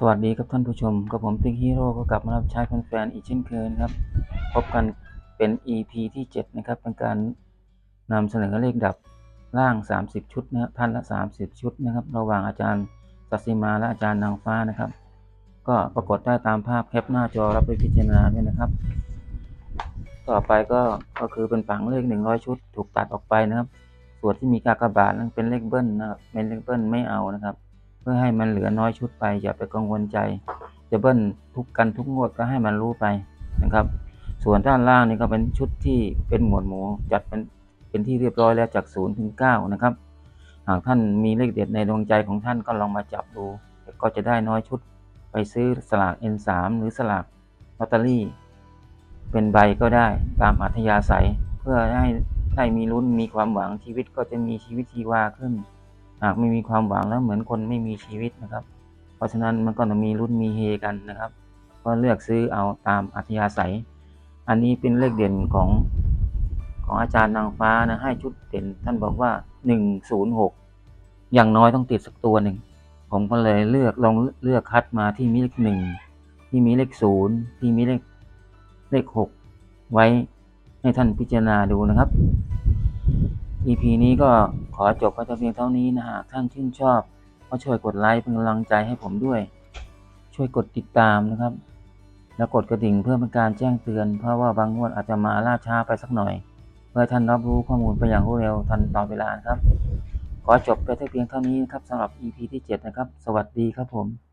สวัสดีครับท่านผู้ชมกับผมติ๊กฮีโร่ก็กลับมารับใช้แฟนๆอีกเช่นเคยครับ พบกันเป็น EP ที่ 7 นะครับ เป็นการนำเสนอเลขดับล่าง 30 ชุดนะครับท่านละ 30 ชุดนะครับ ระหว่างอาจารย์สัสิมาและอาจารย์นางฟ้านะครับ ก็ปรากฏได้ตามภาพแคปหน้าจอรับไปพิจารณาด้วยนะครับ ต่อไปก็ก็คือเป็นผังเลข 100 ชุด ถูกตัดออกไปนะครับ ส่วนที่มีกากบาทนั้นเป็นเลขเบิ้ลนะครับเป็นเลขเบิ้ลไม่เอานะครับ พื่อให้มันเหลือน้อยชุดไป อย่าไปกังวลใจจะเบิ้ลทุกกันทุกงวดก็ให้มันรู้ไปนะครับ ส่วนด้านล่างนี่ก็เป็นชุดที่เป็นหมวดหมู่จัดเป็นเป็นที่เรียบร้อยแล้วจาก0ูนย์ถึงเนะครับ หากท่านมีเลขเด็ดในดวงใจของท่านก็ลองมาจับดู ก็จะได้น้อยชุดไปซื้อสลาก N3 หรือสลากลอตเตอรี่ เป็นใบก็ได้ตามอัธยาศัย เพื่อให้ได้มีลุ้นมีความหวังชีวิตก็จะมีชีวิตชีวาขึ้น หากไม่มีความหวังแล้วเหมือนคนไม่มีชีวิตนะครับ เพราะฉะนั้นมันก็ต้องมีรุ่นมีเฮกันนะครับ ก็เลือกซื้อเอาตามอัธยาศัย อันนี้เป็นเลขเด่นของของอาจารย์นางฟ้านะให้ชุดเด่น ท่านบอกว่าหนึ่งศูนย์หกอย่างน้อยต้องติดสักตัวหนึ่ง ผมก็เลยเลือกลองเลือกคัดมาที่มีเลขหนึ่งที่มีเลขศูนย์ที่มีเลขเลขหกไว้ให้ท่านพิจารณาดูนะครับ EP นี้ก็ ขอจบไว้แต่เพียงเท่านี้นะหากท่านชื่นชอบ ก็ช่วยกดไลค์เป็นกำลังใจให้ผมด้วย ช่วยกดติดตามนะครับ แล้วกดกระดิ่งเพื่อเป็นการแจ้งเตือน เพราะว่าบางงวดอาจจะมาล่าช้าไปสักหน่อย เพื่อท่านรับรู้ข้อมูลไปอย่างรวดเร็วทันต่อเวลาครับ ขอจบไปเพียงเท่านี้ครับสำหรับ EP ที่ 7 นะครับ สวัสดีครับผม